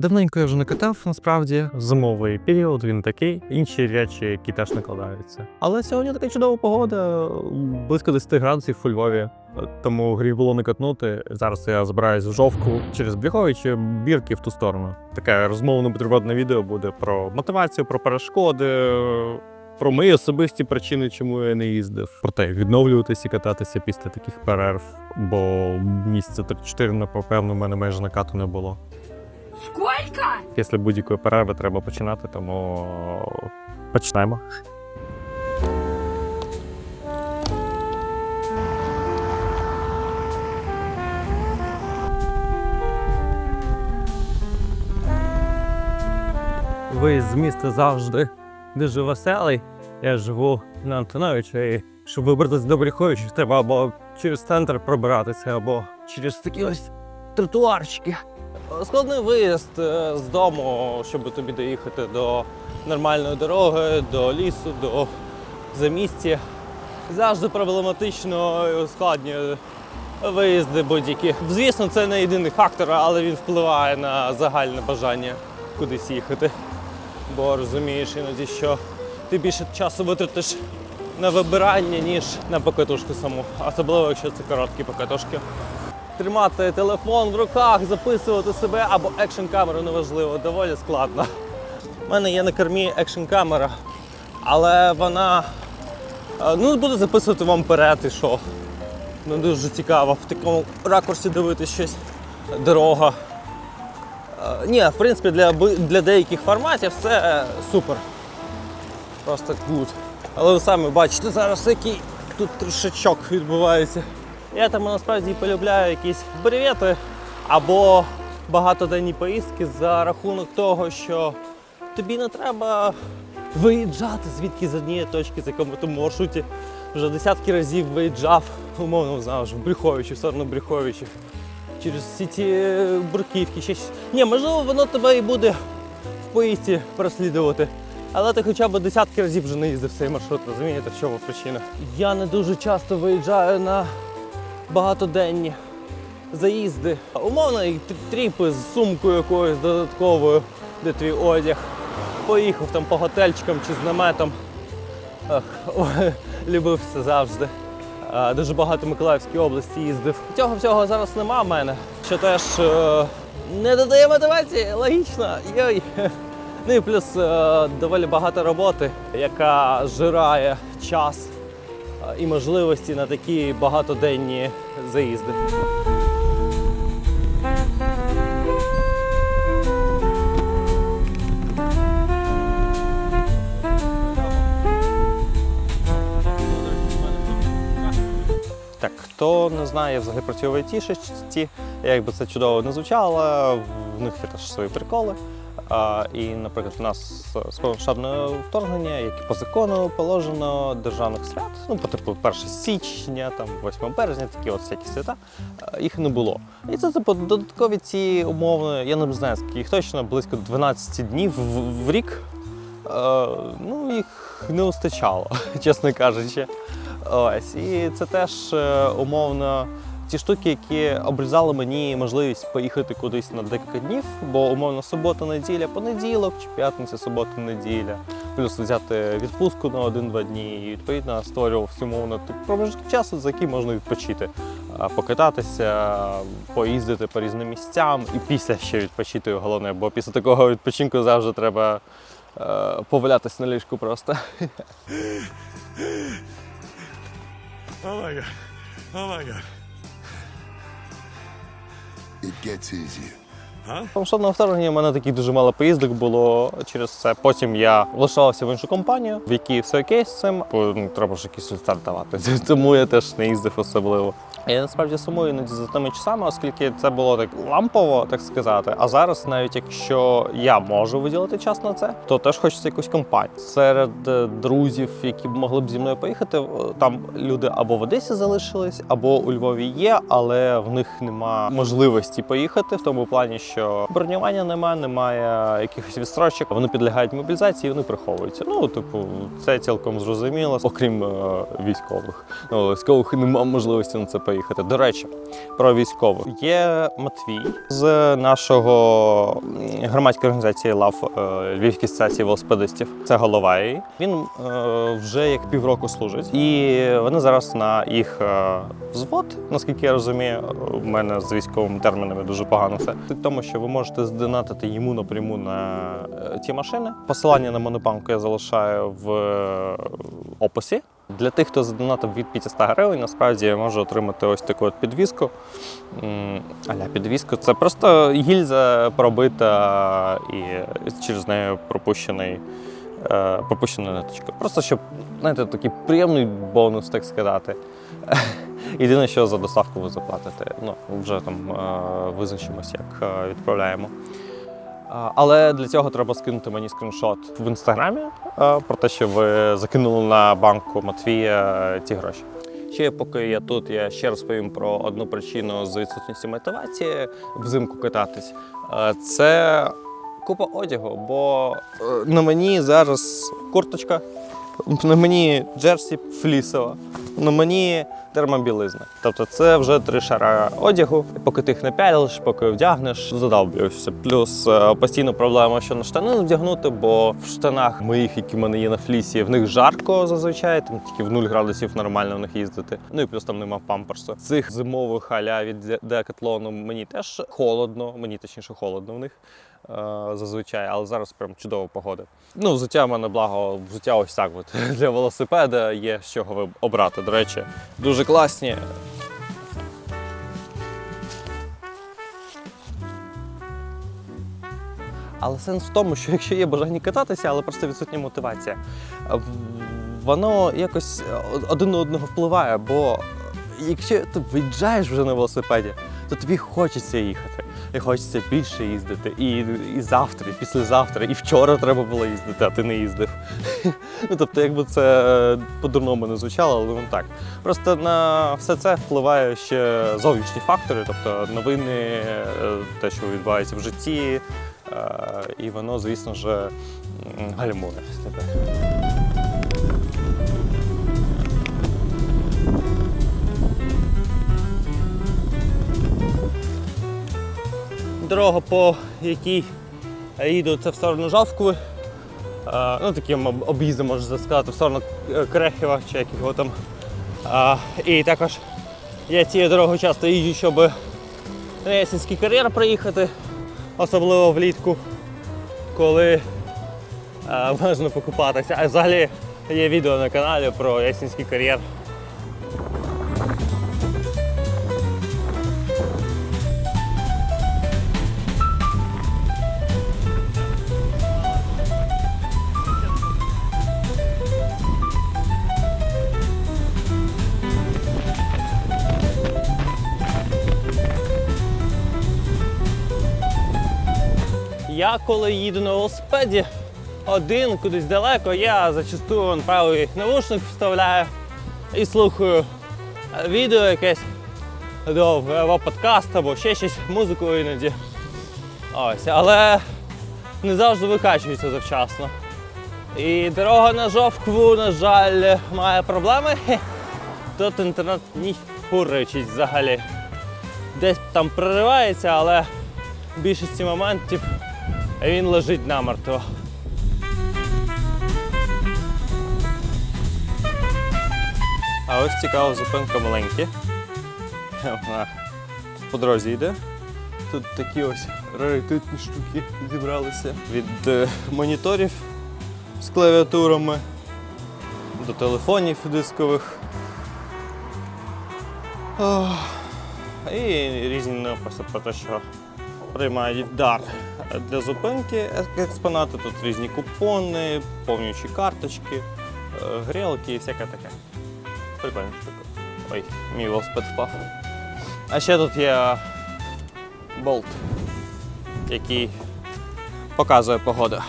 Давненько я вже не катав, насправді. Зимовий період він такий, інші речі, які теж накладаються. Але сьогодні така чудова погода, близько 10 градусів у Львові. Тому гріх було не катнути. Зараз я збираюсь в жовтку через Бріховичі, бірки в ту сторону. Таке розмовно бутербродне відео буде про мотивацію, про перешкоди. Про мої особисті причини, чому я не їздив. Про те, відновлюватися і кататися після таких перерв, бо місяця 3-4, напевно, в мене майже накату не було. Сколько? Після будь-якої перерви треба починати, тому почнемо. Ви з міста завжди дуже веселий. Я живу на Антоновича, і щоб вибратися до Бріховича, треба або через центр пробиратися, або через такі ось тротуарчики. Складний виїзд е, з дому, щоб тобі доїхати до нормальної дороги, до лісу, до замістя. Завжди проблематично ускладнює виїзди будь-які. Звісно, це не єдиний фактор, але він впливає на загальне бажання кудись їхати. Бо розумієш іноді, що ти більше часу витратиш на вибирання, ніж на покатушку саму. Особливо, якщо це короткі покатушки тримати телефон в руках, записувати себе або екшн камеру неважливо, доволі складно. У мене є на кермі екшн камера, але вона е, ну, буде записувати вам вперед і що. Ну, дуже цікаво в такому ракурсі дивитися щось. Дорога. Е, Ні, в принципі, для, для деяких форматів це е, супер. Просто good. Але ви самі бачите зараз, який тут трошечок відбувається. Я там насправді полюбляю якісь бревети або багатоденні поїздки за рахунок того, що тобі не треба виїжджати звідки з однієї точки з якому ти маршруті. Вже десятки разів виїжджав, умовно ж в Брюховичі, в сторону Брюховичів. Через всі ці бурківки, ще. Ні, можливо, воно тебе і буде в поїздці переслідувати. Але ти хоча б десятки разів вже не їздив цей маршрут, розумієте, в чому причина? Я не дуже часто виїжджаю на багатоденні заїзди. Умовно, і тріпи з сумкою якоюсь додатковою, де твій одяг. Поїхав там по готельчикам чи з наметом. Ах, любив це завжди. Дуже багато Миколаївській області їздив. Цього всього зараз нема в мене, що теж е, не додає мотивації, логічно. Йой. Ну і плюс е, доволі багато роботи, яка жирає час і можливості на такі багатоденні заїзди. Так, хто не знає, взагалі працюю в IT-шечці, як би це чудово не звучало, в них є теж свої приколи. І, наприклад, у нас повномасштабне вторгнення, як і по закону положено державних свят, ну, по типу 1 січня, там, 8 березня, такі от всякі свята, їх не було. І це типу додаткові ці умови, я не знаю, скільки їх точно, близько 12 днів в, в рік. Е, ну, їх не вистачало, чесно кажучи. Ось, і це теж е, умовно ті штуки, які обрізали мені можливість поїхати кудись на декілька днів, бо умовно субота, неділя, понеділок чи п'ятниця, субота, неділя. Плюс взяти відпустку на один-два дні і відповідно створював умовно проміжок часу, за який можна відпочити, покататися, поїздити по різним місцям і після ще відпочити головне, бо після такого відпочинку завжди треба е, повалятись на ліжку просто. Oh my god. Oh my god. It gets easier. Вторгнення в мене таких дуже мало поїздок було через це. Потім я влаштувався в іншу компанію, в якій все окей з цим, бо ну, треба ж якийсь результат давати. Тому я теж не їздив особливо. Я насправді сумую іноді за тими часами, оскільки це було так лампово, так сказати. А зараз, навіть якщо я можу виділити час на це, то теж хочеться якусь компанію. Серед е, друзів, які б могли б зі мною поїхати, е, там люди або в Одесі залишились, або у Львові є, але в них нема можливості поїхати в тому плані, що бронювання немає, немає якихось відстрочок. Вони підлягають мобілізації, вони приховуються. Ну, типу, це цілком зрозуміло, окрім е, військових. Ну, військових немає можливості на це поїхати. До речі, про військових є Матвій з нашого громадської організації ЛАВ е, Львівської асоціації велосипедистів. Це голова її. Він е, вже як півроку служить, і вони зараз на їх е, взвод, наскільки я розумію, у мене з військовими термінами дуже погано все. Тому, що ви можете здонатити йому напряму на ті машини. Посилання на монобанку я залишаю в описі. Для тих, хто задонатив від 500 гривень, насправді може отримати ось таку от підвіску. Аля підвіску. Це просто гільза пробита і через неї пропущений. е, Пропущена ниточка. Просто щоб, знаєте, такий приємний бонус, так сказати. Єдине, що за доставку ви заплатите. Ну, вже там е, визначимось, як е, відправляємо. Але для цього треба скинути мені скріншот в інстаграмі е, про те, що ви закинули на банку Матвія ці ті гроші. Ще поки я тут, я ще розповім про одну причину з відсутністю мотивації взимку кататись. Е, Це купа одягу, бо е, на мені зараз курточка, на мені джерсі флісова, на мені термобілизна. Тобто це вже три шара одягу. Поки ти їх напялиш, поки вдягнеш, задовбуєшся. Плюс е, постійно проблема, що на штани вдягнути, бо в штанах моїх, які в мене є на флісі, в них жарко зазвичай, там тільки в 0 градусів нормально в них їздити. Ну і плюс там нема памперсу. Цих зимових аля від Декатлону мені теж холодно, мені точніше холодно в них. Е, Зазвичай, але зараз прям чудова погода. Ну, взуття в мене благо, взуття ось так. От. Для велосипеда є з чого обрати. До речі, дуже класні. Але сенс в тому, що якщо є бажання кататися, але просто відсутня мотивація, воно якось один на одного впливає, бо якщо ти виїжджаєш вже на велосипеді, то тобі хочеться їхати. І хочеться більше їздити. І, і завтра, і післязавтра, і вчора треба було їздити, а ти не їздив. Ну, тобто, якби це по-дурному не звучало, але воно так. Просто на все це впливає ще зовнішні фактори, тобто новини, е, те, що відбувається в житті, е, і воно, звісно ж, гальмує тебе. Дорога, по якій їду, це в сторону Жавкови. Е, Ну, таким об- об'їздом, можна сказати, в сторону Крехєва чи як там. І також я цією дорогою часто їжджу, щоб на Ясінський кар'єр проїхати, особливо влітку, коли е, можна покупатися. А взагалі є відео на каналі про Ясінський кар'єр. Я коли їду на велосипеді один кудись далеко, я зачастую правий навушник вставляю і слухаю відео якесь довге, або подкаст, або ще щось, музику іноді. Ось, але не завжди викачується завчасно. І дорога на жовкву, на жаль, має проблеми. Тут інтернет ні фуричить взагалі. Десь там проривається, але в більшості моментів він лежить намертво. А ось цікава зупинка маленькі. Вона по дорозі йде. Тут такі ось раритетні штуки зібралися. Від е, моніторів з клавіатурами до телефонів дискових. Ох. І різні написи про те, що приймають дар для зупинки експонати. Тут різні купони, повнючі карточки, е, грілки і всяке таке. Прикольно. Ой, мій велосипед впав. А ще тут є болт, який показує погоду.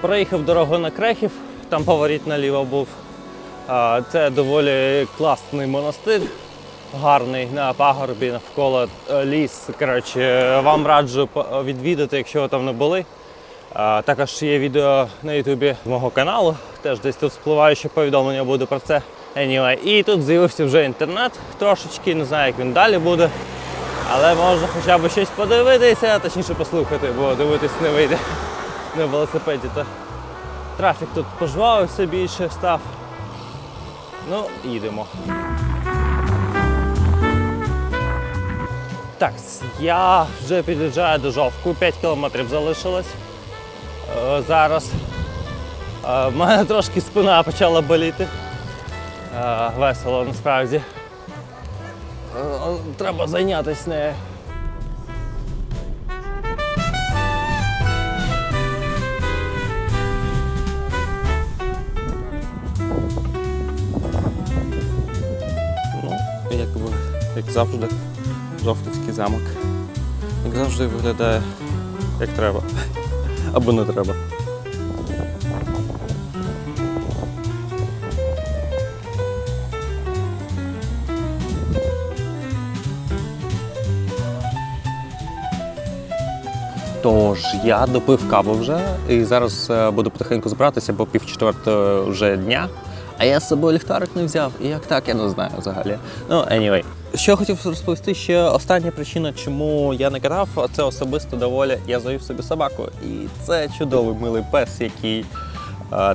Проїхав дорогу на Крехів, там поворіт наліво був. Це доволі класний монастир, гарний на пагорбі, навколо е, ліс. Коротше, вам раджу відвідати, якщо ви там не були. Також є відео на Ютубі мого каналу, теж десь тут спливає, що повідомлення буде про це. Anyway, і тут з'явився вже інтернет трошечки, не знаю, як він далі буде. Але можна хоча б щось подивитися, точніше послухати, бо дивитись не вийде на велосипеді. То трафік тут пожвавився більше став. Ну, їдемо. Так, я вже під'їжджаю до жовтку, 5 кілометрів залишилось. Е, зараз. Е, в мене трошки спина почала боліти. Е, весело насправді. Е, Треба зайнятися нею. Завжди, жовтівський замок. Як завжди виглядає як треба. Або не треба. Тож я допив каву вже і зараз е, буду потихеньку збиратися, бо пів четвертого вже дня. А я з собою ліхтарик не взяв. І як так, я не знаю взагалі. Ну, anyway. Що хотів розповісти ще остання причина, чому я не катав, це особисто доволі. Я завів собі собаку. І це чудовий милий пес, який.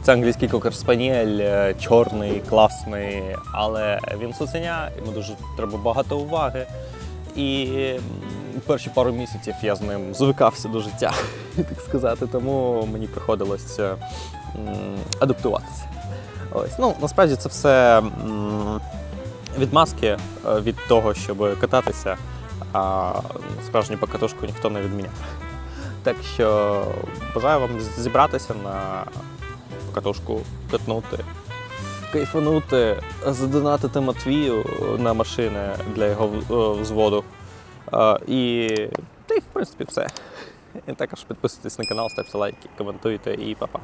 Це англійський кокер-спаніель, чорний, класний, але він цуценя, йому дуже треба багато уваги. І перші пару місяців я з ним звикався до життя, так сказати, тому мені приходилось е, адаптуватися. Ось. Ну, насправді це все відмазки е, від того, щоб кататися, а справжню покатушку ніхто не відміняв. Так що бажаю вам зібратися на покатушку, катнути, кайфанути, задонатити Матвію на машини для його е, взводу. І та й в принципі все. І також підписуйтесь на канал, ставте лайки, коментуйте і па-па.